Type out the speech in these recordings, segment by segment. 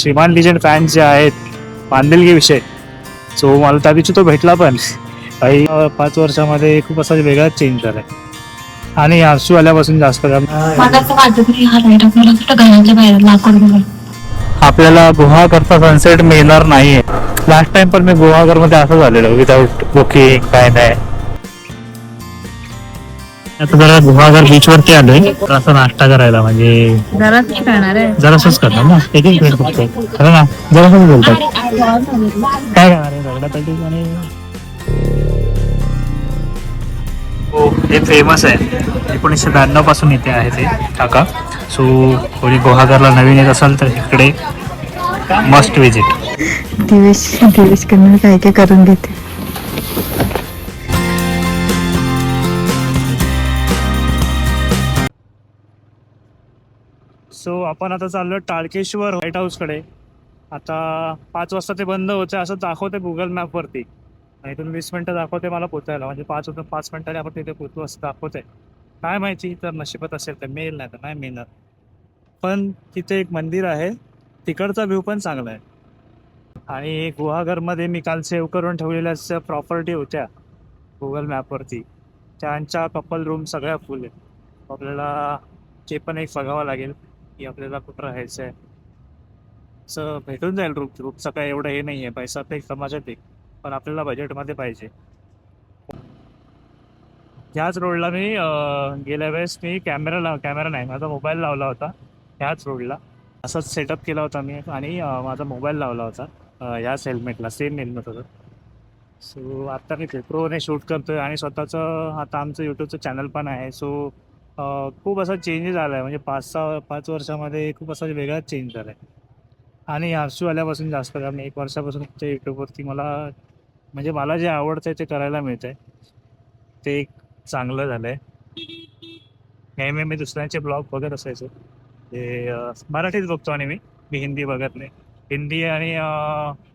श्रीमान legend fans जे आहेत बांधिलकी विषय सो मला त्या दिवशी तो भेटला पण. काही पाच वर्षामध्ये खूप असा वेगळाच चेंज झालाय. आणि हर्षू आल्यापासून जास्त हा आपल्याला गुहागरचा सनसेट मिळणार नाहीये. लास्ट टाइम पण मी गुहागरमध्ये असं झालेलो विदाऊट बुकिंग काय नाही. आता जरा गुहागर बीच वरती आलोय. तर असं नाश्ता करायला म्हणजे करणार आहे. जरासच करणार ना? एक एक प्लेट फक्त. खरं ना? जरासच बोलतात काय करणार आहे? आणि हो हे फेमस आहे. एकोणीसशे ब्याण्णवपासून इथे आहे ते काका सो कोणी गुहागरला नवीन येत असाल तर इकडे मस्ट विजिट दिवेश दिवेश कडनं काय काय करून घेते? आपण आता चाललो टाळकेश्वर व्हाईट हाऊसकडे आता पाच वाजता ते बंद होते असं दाखवते गुगल मॅपवरती आणि इथून वीस मिनटं दाखवते मला पोचायला. म्हणजे पाच होतं पाच मिनिटांनी आपण तिथे पोचू असं दाखवते काय माहिती तर नशिबात असेल तर मिळेल नाही तर नाही मिळणार. पण तिथे एक मंदिर आहे. तिकडचा व्ह्यू पण चांगला आहे. आणि गुहागरमध्ये मी काल सेव्ह करून ठेवलेल्या प्रॉपर्टी होत्या गुगल मॅपवरती त्यांच्या कपल रूम सगळ्या फुल आहेत. आपल्याला ते पण एक बघावं लागेल. की आपल्याला कुठं राहायचं आहे असं भेटून जाईल रूप रूपचं काय एवढं हे नाही आहे पैसा ते समाजात एक पण आपल्याला बजेटमध्ये पाहिजे. ह्याच रोडला मी गेल्या वेळेस मी कॅमेरा लाव कॅमेरा नाही माझा मोबाईल लावला होता ह्याच रोडला असंच सेटअप केला होता मी आणि माझा मोबाईल लावला होता ह्याच हेल्मेटला सेम हेल्मेट होतं. सो आता मी प्रोने शूट करतोय आणि स्वतःचं आता आमचं यूट्यूबचं चॅनल पण आहे. सो खूप असा चेंजेस आला आहे म्हणजे पाच सहा पाच वर्षामध्ये खूप असा वेगळाच चेंज झाला आहे आणि हर्षू आल्यापासून जास्त कारण एक वर्षापासून फक्त यूट्यूबवरती मला म्हणजे मला जे आवडतं आहे ते करायला मिळतं आहे ते एक चांगलं झालं आहे नेहमी मी दुसऱ्यांचे ब्लॉग बघत असायचो. ते मराठीच बघतो आणि मी. मी हिंदी बघत नाही. हिंदी आणि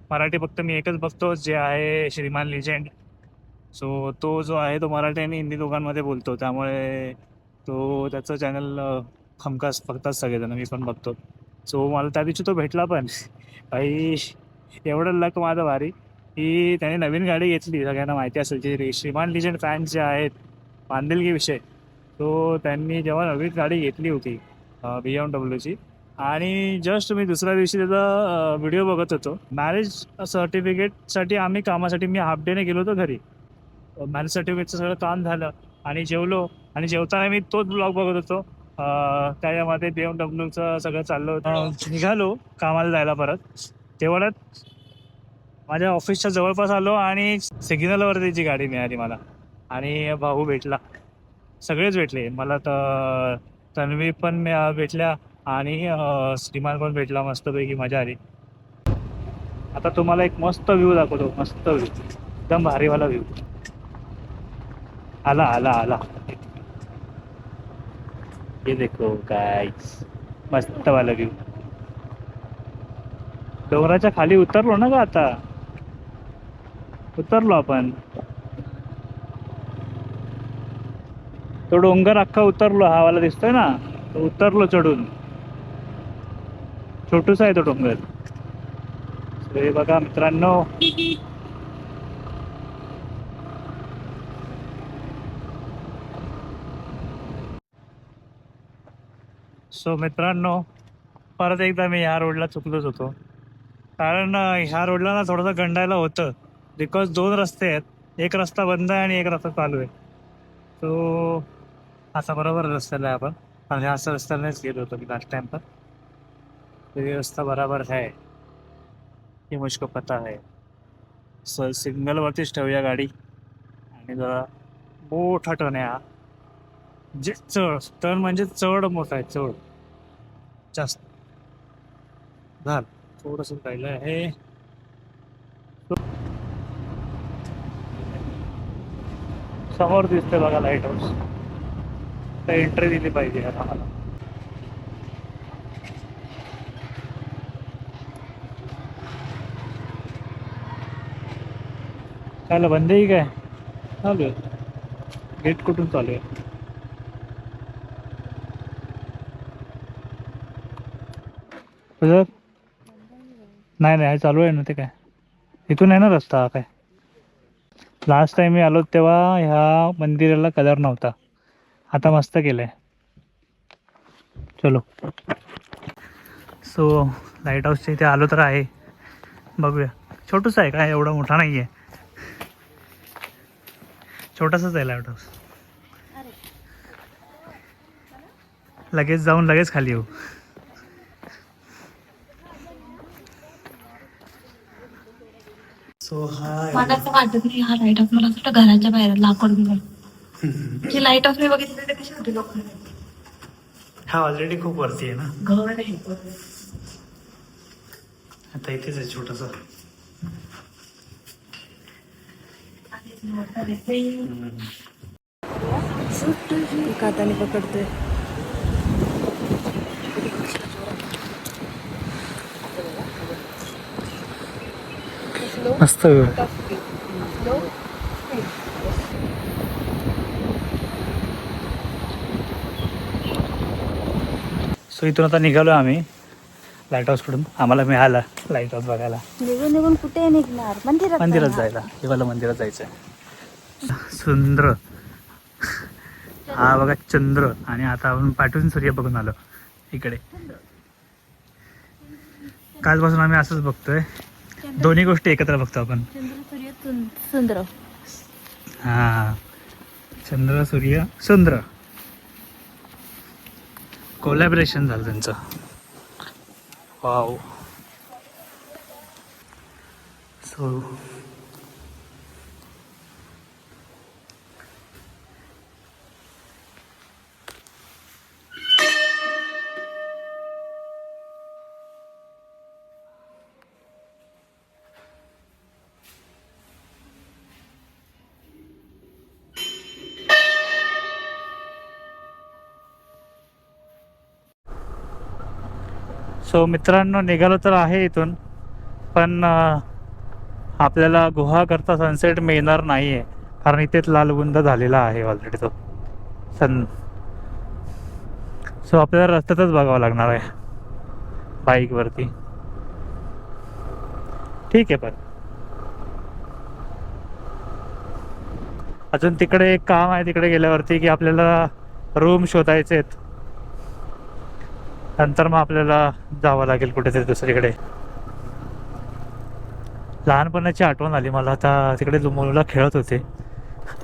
मराठी फक्त मी एकच बघतो जे आहे श्रीमान लिजेंड सो तो जो आहे तो मराठी आणि हिंदी दोघांमध्ये बोलतो. त्यामुळे तो त्याचं चॅनल हमखास बघतात सगळेजण मी पण बघतो. सो मला त्या दिवशी तो भेटला पण. भाई एवढं लक माझं भारी. की त्याने नवीन गाडी घेतली सगळ्यांना माहिती असेल जे श्रीमान लिजंड फॅन्स जे आहेत बांधिलगी विषय. तो त्यांनी जेव्हा नवीन गाडी घेतली होती बी एम डब्ल्यूची आणि जस्ट मी दुसऱ्या दिवशी त्याचा व्हिडिओ बघत होतो. मॅरेज सर्टिफिकेटसाठी आम्ही कामासाठी मी हाफ डेने गेलो होतो घरी. मॅरेज सर्टिफिकेटचं सगळं काम झालं. आणि जेवलो. आणि जेवताना मी तोच ब्लॉग बघत होतो. त्याच्यामध्ये बी एम डब्ल्यूचं सगळं चाललं होतं. निघालो कामाला जायला परत. तेवढ्यात माझ्या ऑफिसच्या जवळपास आलो आणि सिग्नलवर त्याची गाडी मिळाली मला. आणि भाऊ भेटला. सगळेच भेटले. मला तर तन्वी पण भेटल्या आणि श्रीमान पण भेटला मस्तपैकी मजा आली. आता तुम्हाला एक मस्त व्ह्यू दाखवतो. मस्त व्ह्यू एकदम भारीवाला व्ह्यू आला आला आला ये देखो गाइस मस्त वाला व्ह्यू डोंगराच्या खाली उतरलो ना का आता? उतरलो आपण. तो डोंगर अख्खा उतरलो हा वाला दिसतोय ना? तो उतरलो चढून. छोटूसा आहे तो डोंगर. हे बघा मित्रांनो. सो मित्रांनो परत एकदा मी ह्या रोडला चुकलोच होतो. कारण ह्या रोडला ना थोडंसं गंडायला होतं. बिकॉज दोन रस्ते आहेत. एक रस्ता बंद आहे आणि एक रस्ता चालू आहे. तो असा बरोबर रस्त्याला आहे आपण. आणि ह्या असं रस्त्यानेच गेलो होतो मी लास्ट टाइम पण. तो ये रस्ता बराबर है ये मुझको पता है सर सिग्नलवरतीच ठेवूया गाडी. आणि जरा मोठा टर्न आहे हा. जे चढ. टर्न म्हणजे चढ मोठा आहे चढ. जास्त. झालं. थोडस राहिलं आहे. समोर दिसते बघा लाइट हाऊस तर एंट्री दिली पाहिजे आम्हाला. काय बंद आहे काय? चालू आहे. गेट कुठून चालू आहे? तुझं? नाही नाही चालू आहे ना ते काय? इथून आहे ना रस्ता काय? लास्ट टाइम मी आलो तेव्हा ह्या मंदिराला कलर नव्हता. आता मस्त केलंय. चलो. सो लाइट हाऊसच्या इथे आलो तर आहे. बघूया. छोटंसं आहे काय? एवढा मोठा नाही आहे छोटासाच आहे लाइट हाऊस लगेच जाऊन लगेच खाली येऊ सो हा मला असं वाटत नाही हा लाइट हाऊस मला असं घराच्या बाहेर लाकूड बिघड ही लाइट हाऊस मी बघितली कशी होती लोक हा ऑलरेडी खूप वरती आहे ना? घर आहे. आता इथेच आहे छोटंसं. एका हाताने पकडतोय. मस्त सो इथून आता निघालो आम्ही लाइट हाऊसकडून आम्हाला मिळाला लाइट हाऊस बघायला. निघून निघून कुठे निघणार? मंदिरात मंदिरात. जायला. देवाला मंदिरात जायचं आहे सुंदर हा बघा चंद्र. आणि आता आपण पाठवून सूर्य बघून आलो. इकडे. कालपासून आम्ही असंच बघतोय. दोन्ही गोष्टी एकत्र बघतो आपण. चंद्र सूर्य सुं- सुंदर. हा. चंद्र सूर्य सुंदर. कोलॅबरेशन झालं त्यांचं. वाव सो सो मित्रांनो निघालो तर आहे इथून पण आपल्याला गुहा करता सनसेट मिळणार नाही आहे कारण इथेच लालबुंद झालेला आहे ऑलरेडी तो. सन सो आपल्याला रस्त्यातच बघावं लागणार आहे बाईकवरती ठीक आहे पण. अजून तिकडे एक काम आहे तिकडे गेल्यावरती की आपल्याला रूम शोधायचे आहेत. नंतर मग आपल्याला जावं लागेल कुठेतरी दुसरीकडे. लहानपणाची आठवण आली मला. आता तिकडे लु- मुलं खेळत होते.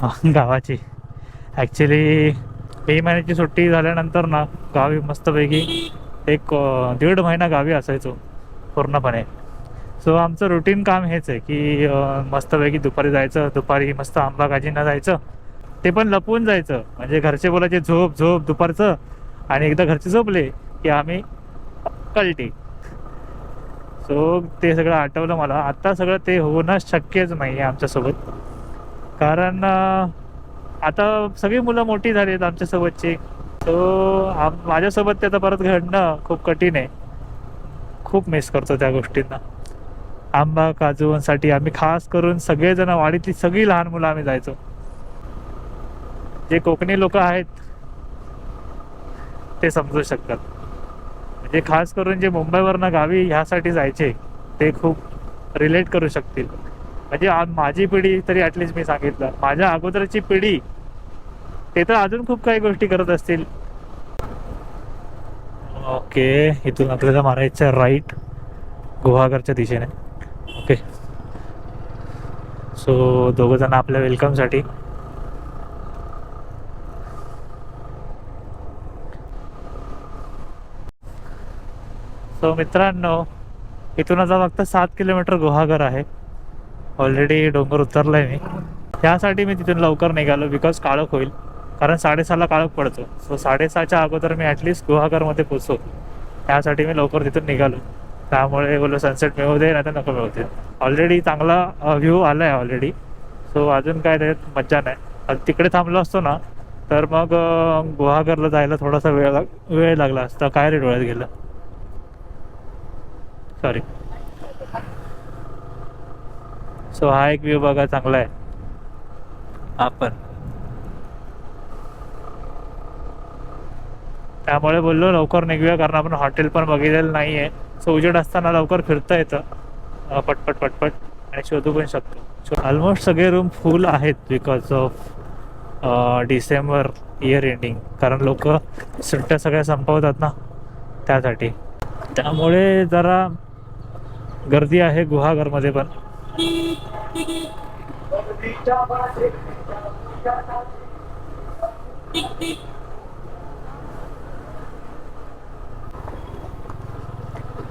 गावाची. ॲक्च्युली मे महिन्याची सुट्टी झाल्यानंतर ना गावी मस्तपैकी एक दीड महिना गावी असायचो पूर्णपणे. सो आमचं रुटीन काम हेच आहे की मस्तपैकी दुपारी जायचं दुपारी मस्त आंबा काजींना जायचं. ते पण लपवून जायचं. म्हणजे घरचे बोलायचे झोप झोप दुपारचं. आणि एकदा घरचे झोपले की आम्ही कलटे. सो ते सगळं आठवलं मला. आता सगळं ते होणं शक्यच नाही आहे आमच्यासोबत. कारण आता सगळी मुलं मोठी झाली आहेत आमच्यासोबतची. सो आम माझ्यासोबत ते आता परत घडणं खूप कठीण आहे. खूप मिस करतो त्या गोष्टींना. आंबा काजूसाठी आम्ही खास करून सगळेजण वाडीतली सगळी लहान मुलं आम्ही जायचो. जे कोकणी लोक आहेत ते समजू शकतात. म्हणजे खास करून जे मुंबईवरनं गावी ह्यासाठी जायचे ते खूप रिलेट करू शकतील. म्हणजे माझी पिढी तरी ॲटलिस्ट मी सांगितलं. माझ्या अगोदरची पिढी ते तर अजून खूप काही गोष्टी करत असतील. ओके इथून आपल्याला मारायचं राईट गुहागरच्या दिशेने. ओके. सो दोघं जण आपल्या वेलकमसाठी सो मित्रांनो इथून आता फक्त सात किलोमीटर गुहागर आहे. ऑलरेडी डोंगर उतरलाय मी. त्यासाठी मी तिथून लवकर निघालो बिकॉज काळोख होईल. कारण साडेसहाला काळोख पडतो. सो साडेसहाच्या अगोदर मी ॲटलिस्ट गुहागरमध्ये पोचतो त्यासाठी मी लवकर तिथून निघालो. त्यामुळे बोललो सनसेट मिळू दे नाही तर नको मिळू दे. ऑलरेडी चांगला व्ह्यू आला आहे ऑलरेडी सो अजून काय त्याच्यात मज्जा नाही. तिकडे थांबलो असतो ना तर मग गुहागरला जायला थोडासा वेळ लाग वेळ लागला असता. काय रे डोळ्यात गेलं? सॉरी सो हा एक व्ह्यू बघा चांगला आहे. आपण. त्यामुळे बोललो लवकर निघूया कारण आपण हॉटेल पण बघितलेलं नाही आहे सो उजेड असताना लवकर फिरता येतं. पटपट पटपट आणि शोधू पण शकतो. ऑलमोस्ट सगळे रूम फुल आहेत because of December year ending कारण लोक सुट्ट्या सगळ्या संपवतात ना त्यासाठी. त्यामुळे जरा गर्दी आहे गुहागरमध्ये पण.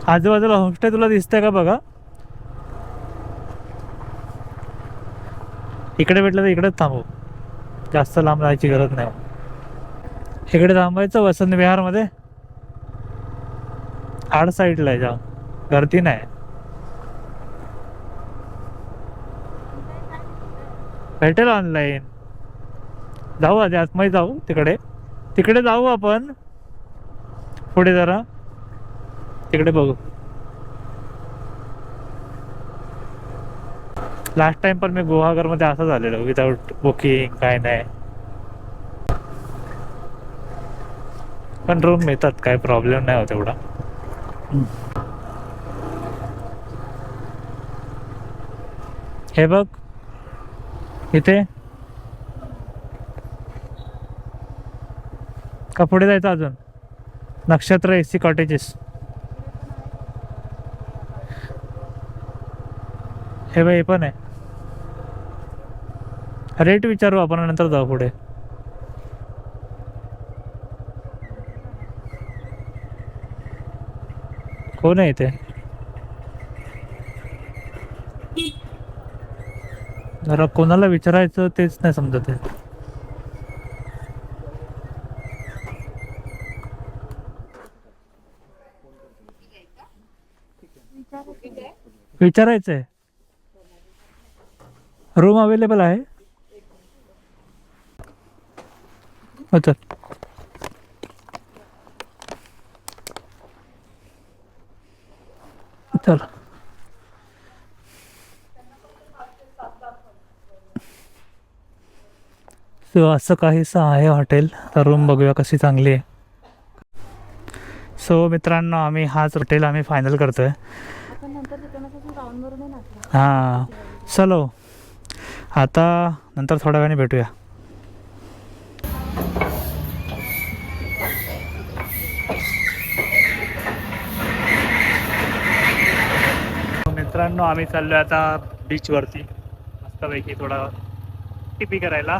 आजूबाजूला होमस्टे तुला दिसतंय का बघा? इकडे भेटलं तर इकडेच थांबू. जास्त लांब जायची गरज नाही. इकडे थांबायचं वसंत विहारमध्ये. आड साईडला आहे जा गर्दी नाही. भेटेल ऑनलाईन जाऊ आधी आतमध्ये जाऊ तिकडे. तिकडे जाऊ आपण. पुढे जरा. तिकडे बघू. लास्ट टाइम पण मी गुहागरमध्ये असं झालेलो विदाऊट बुकिंग काय नाही. पण रूम मिळतात काय प्रॉब्लेम नाही होत एवढा. हे बघ. इथे? का पुढे जायचं अजून? नक्षत्र एसी कॉटेजेस. हे बाई पण आहे. रेट विचारू आपण नंतर जाऊ पुढे. कोण आहे इथे? जरा कोणाला विचारायचं तेच नाही समजत आहे. विचारायचं आहे रूम अवेलेबल आहे? हो चल. चल. सो असं काहीसं आहे हॉटेल. तर रूम बघूया कशी चांगली आहे. सो मित्रांनो आम्ही हाच हॉटेल आम्ही फायनल करतोय. आहे हां. चलो. आता नंतर थोड्या वेळाने भेटूया. मित्रांनो आम्ही चाललोय आता बीचवरती मस्तपैकी थोडा टिपी करायला.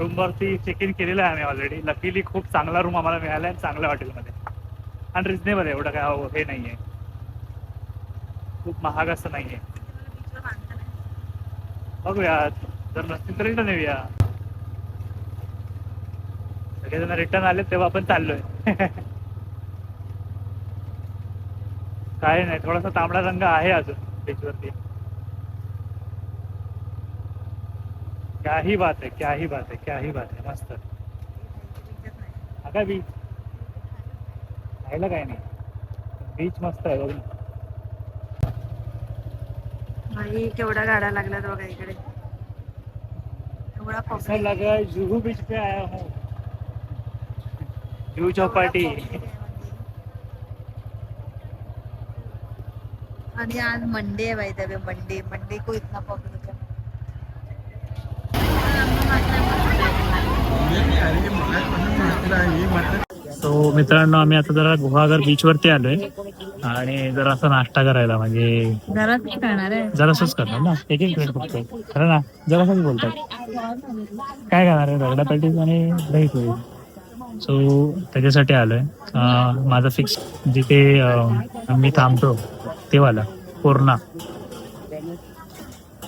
रूमवरती चेक इन केलेलं आहे आम्ही ऑलरेडी लकीली खूप चांगला रूम आम्हाला मिळाला आहे चांगल्या हॉटेलमध्ये आणि रिजनेबल आहे एवढं काय हो, हे नाही आहे खूप महाग असं नाही आहे बघूया जर नसतील तर रिटर्न येऊया. सगळेजण रिटर्न आले तेव्हा आपण चाललोय. काय नाही थोडासा तांबडा रंग आहे अजून बीचवरती क्या ही बात है क्या ही बात है क्या ही बात है मस्त. काय बीच राहिलं काय नाही? बीच मस्त आहे बघ. भाई केवढ्या गाड्या लागल्यात बघा इकडे. एवढा ऐसा लगा है जुहू बीच पे आया हूँ. जुहू चौपाटी. आणि आज मंडे आहे भाई तबे मंडे मंडे को इतना पब्लिक है सो मित्रांनो आम्ही आता जरा गुहागर बीच वरती आलोय. आणि जरा असा नाश्ता करायला म्हणजे जरासच करणार ना? एक एक प्लेट फक्त. खरं ना? जरासच बोलतात. काय करणार आहे? रगडा पॅटीस आणि दही पोळी. सो त्याच्यासाठी आलोय. माझा फिक्स जिथे मी थांबतो ते वाला पूर्णा.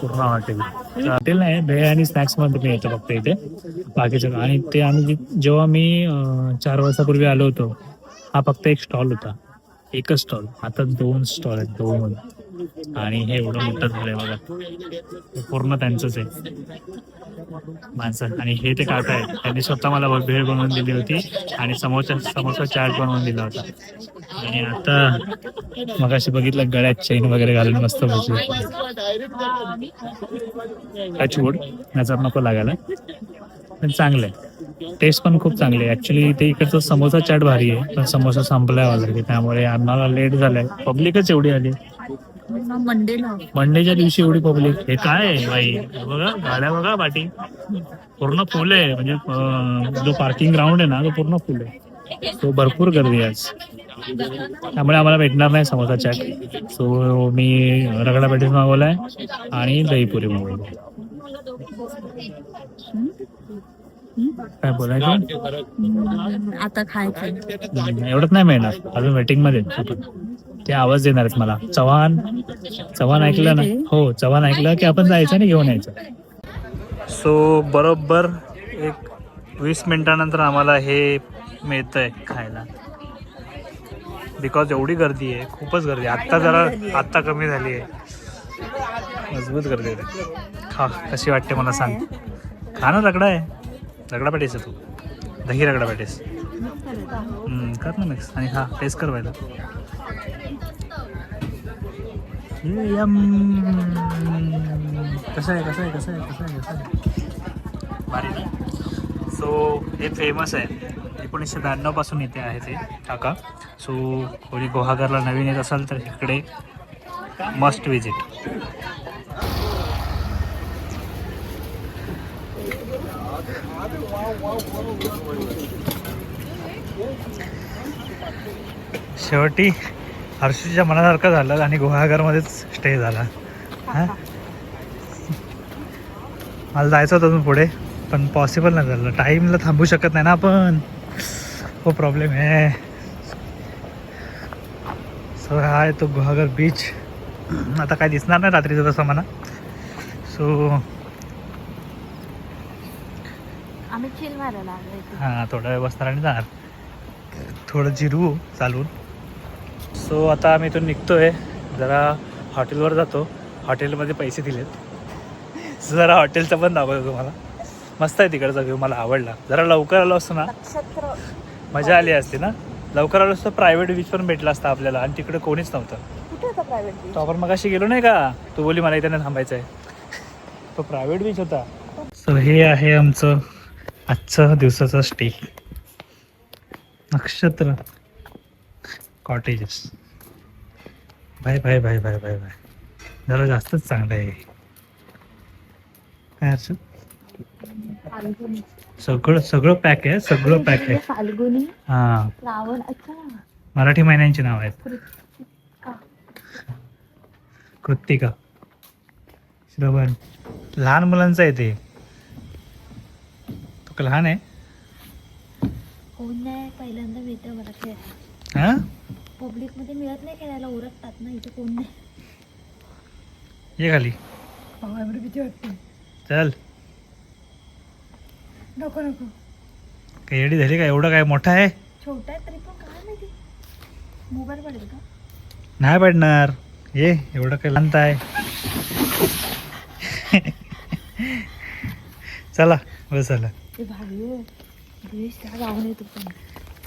पूर्ण हॉटेल हॉटेल नाही भेळ आणि स्नॅक्समध्ये मी येतो फक्त इथे बाकीचं आणि ते आम्ही जेव्हा मी चार वर्षापूर्वी आलो होतो हा फक्त एक स्टॉल होता. एकच स्टॉल आता दोन स्टॉल आहेत दोन. आणि हे एवढं मोठं झालंय बघा. पूर्ण त्यांचंच आहे. माणसं. आणि हे ते काका आहेत. त्यांनी स्वतः मला भेळ बनवून दिली होती आणि समोसा समोसा चाट बनवून दिला होता. आणि आता मग अशी बघितलं गळ्यात चेन वगैरे घालून मस्त बसले टचवूड नजर नको लागायला. पण चांगलं आहे टेस्ट पण खूप चांगली आहे. ऍक्च्युली ते इकडचं समोसा चाट भारी आहे. पण समोसा संपलाय ऑलरेडी त्यामुळे आम्हाला लेट झालाय. पब्लिकच एवढी आली मंडेला. मंडेच्या दिवशी एवढी पब्लिक. हे काय आहे बाई? बघा गाड्या बघा पाठी. पूर्ण फुल आहे. म्हणजे जो पार्किंग ग्राउंड आहे ना तो पूर्ण फुल आहे. तो भरपूर गर्दी आहे आज. त्यामुळे आम्हाला भेटणार नाही समोसा चाट सो मी रगडा पॅटीस मागवलाय आणि दहीपुरी मागवली. काय बोलायचं? आता खायचं एवढंच नाही मिळणार. अजून वेटिंगमध्ये. ते आवाज देणार आहेत मला. चव्हाण चव्हाण ऐकलं ना? हो चव्हाण ऐकलं की आपण जायचं आणि घेऊन यायचं. सो बरोबर एक वीस मिनिटानंतर आम्हाला हे मिळतंय खायला. बिकॉज एवढी गर्दी आहे खूपच गर्दी आहे. आत्ता जरा आत्ता कमी झाली आहे. मजबूत गर्दी आहे. खा कशी वाटते मला सांग. खा ना रगडा आहे. रगडा पॅटीस तू. दही रगडा पॅटीस. कर ना मिक्स आणि हा टेस्ट कर व्हायला कसं आहे कसं आहे कसं आहे कसं आहे कसं आहे? भारी सो हे फेमस आहे. एकोणीसशे ब्याण्णवपासून इथे आहे ते काका सो कोणी गोहागरला नवीन येत असाल तर इकडे मस्ट विजिट शेवटी हर्षीच्या मनासारखं झालं आणि गुहागरमध्येच स्टे झाला. हा? मला जायचं होतं अजून पुढे पण पॉसिबल नाही झालं. टाईमला थांबू शकत नाही ना आपण. खूप प्रॉब्लेम आहे. सो हा आहे तो गुहागर बीच आता काय दिसणार नाही रात्रीचं तसं मला. सो. हां थोडा वेळ बसणार आणि जाणार. थोडं जिरवू चालून. सो आता आम्ही इथून निघतोय. जरा हॉटेलवर जातो. हॉटेलमध्ये पैसे दिलेत. So जरा हॉटेलचं पण दाखवतो तुम्हाला. मस्त आहे तिकडचा व्ह्यू मला आवडला. जरा लवकर आलो असतो ना. मजा आली असती ना. लवकर आलो असतो प्रायव्हेट बीच पण भेटला असता आपल्याला. आणि तिकडे कोणीच नव्हतं. तो आपण मग गेलो नाही का? तू बोली मला इथे थांबायचं आहे तो प्रायव्हेट बीच होता. सो हे आहे आमचं आजचं दिवसाचं stay Nakshatra. Cottages bye bye bye bye bye bye. जरा जास्तच चांगलं आहे. काय? फाल्गुनी. सगळं सगळं पॅक आहे सगळं पॅक आहे. फाल्गुनी. हां. श्रावण अच्छा. मराठी महिन्यांची नाव आहेत. कृत्तिका श्रवण. लहान मुलांचं आहे ते. तो का लहान आहे? नाही पहिल्यांदा मिळतं मला खेळायला हा? पब्लिकमध्ये मिळत नाही खेळायला ओरखतात ना इथे कोण नाही. ये खाली. एवढी भीती वाटते. चल. नको नको. काही एडी झाली का? एवढं काय मोठं आहे? छोटा आहे तरी पण काय माहिती. मोबाईल पडेल का? नाही पडणार. ये एवढं काय लहान आहे. चला बस झालं. ते भाई हो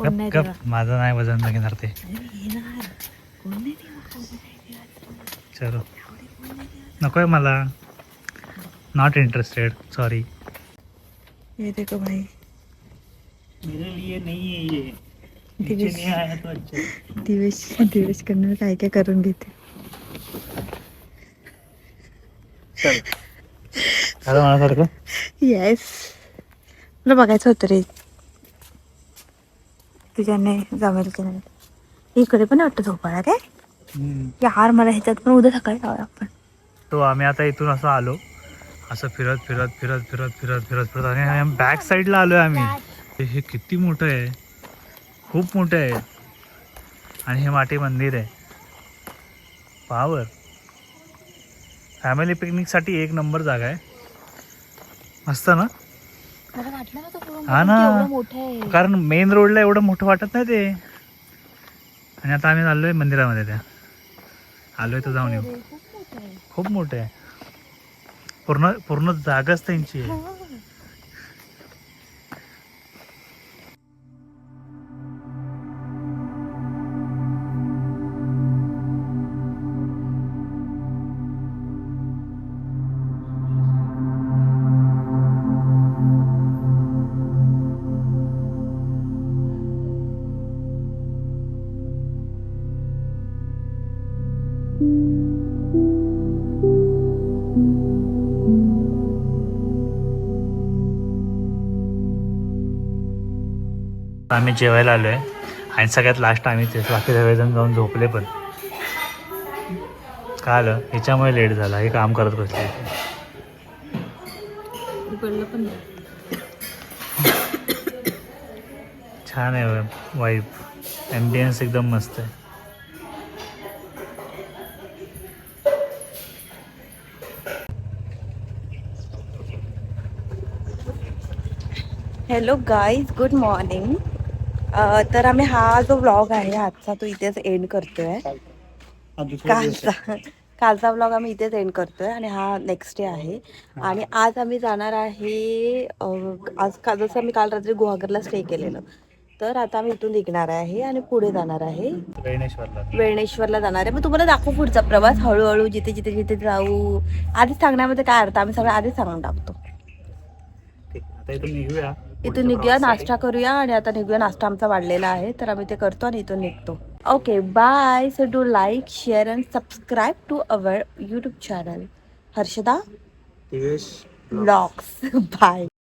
नाही गप. माझं नाही वजन न घेणार ते. अरे येणार. कोण नाही तेव्हा कोण नाही तेव्हा. चलो. नको आहे मला. नॉट इंटरेस्टेड सॉरी ये देखो भाई. मेरे लिए नहीं है ये. नीचे नहीं आया तो अच्छा. दिवेश दिवेश करणं काय काय करून घेते? चल. झालं मनासारखं येस तुला बघायचं होतं रे. तुझ्याने जमेल की नाही. इकडे पण वाटतं झोपाळा काय? यार मला ह्याच्यात पण उद्या सकाळी जाऊया आपण तो आम्ही आता इथून असं आलो. असं फिरत फिरत फिरत फिरत फिरत फिरत फिरत आणि बॅक साईडला आलोय आम्ही. हे- हे किती मोठं आहे. खूप मोठं आहे. आणि हे माटी मंदिर आहे. पावर. फॅमिली पिकनिकसाठी एक नंबर जागा आहे. मस्त ना? हा ना. कारण मेन रोडला एवढं मोठं वाटत नाही ते. आणि आता आम्ही चाललोय मंदिरामध्ये त्या. आलोय तर जाऊन येऊ. अरे, खूप मोठं आहे. खूप मोठं आहे. पूर्ण पूर्ण जागाच त्यांची आहे. आम्ही जेवायला आलो आहे आणि सगळ्यात लास्ट आम्ही तेच बाकी सगळेजण जाऊन झोपले पण. काय आलं? ह्याच्यामुळे लेट झाला. हे काम करत बसले. छान आहे वाईफ ॲम्बियन्स एकदम मस्त आहे. हॅलो गाईज गुड मॉर्निंग तर आम्ही हा जो व्लॉग आहे आजचा तो इथेच एंड करतोय. कालचा. कालचा. व्लॉग आम्ही इथेच एंड करतोय आणि हा नेक्स्ट डे आहे. आणि आज आम्ही जाणार आहे आज का जसं आम्ही काल रात्री गुहागरला स्टे केलेलं. तर आता आम्ही इथून निघणार आहे आणि पुढे जाणार आहे. वेळणेश्वरला. जाणार आहे. मग तुम्हाला दाखवू पुढचा प्रवास हळूहळू जिथे जिथे जिथे जाऊ. आधीच सांगण्यामध्ये काय अर्थ? आम्ही सगळं आधीच सांगून टाकतो. इथून निघूया नाश्ता करूया आणि आता निघूया नाश्ता आमचा वाढलेला आहे. तर आम्ही ते करतो आणि इथून निघतो. Okay bye so do like share and subscribe to our YouTube channel Harshada? Blogs bye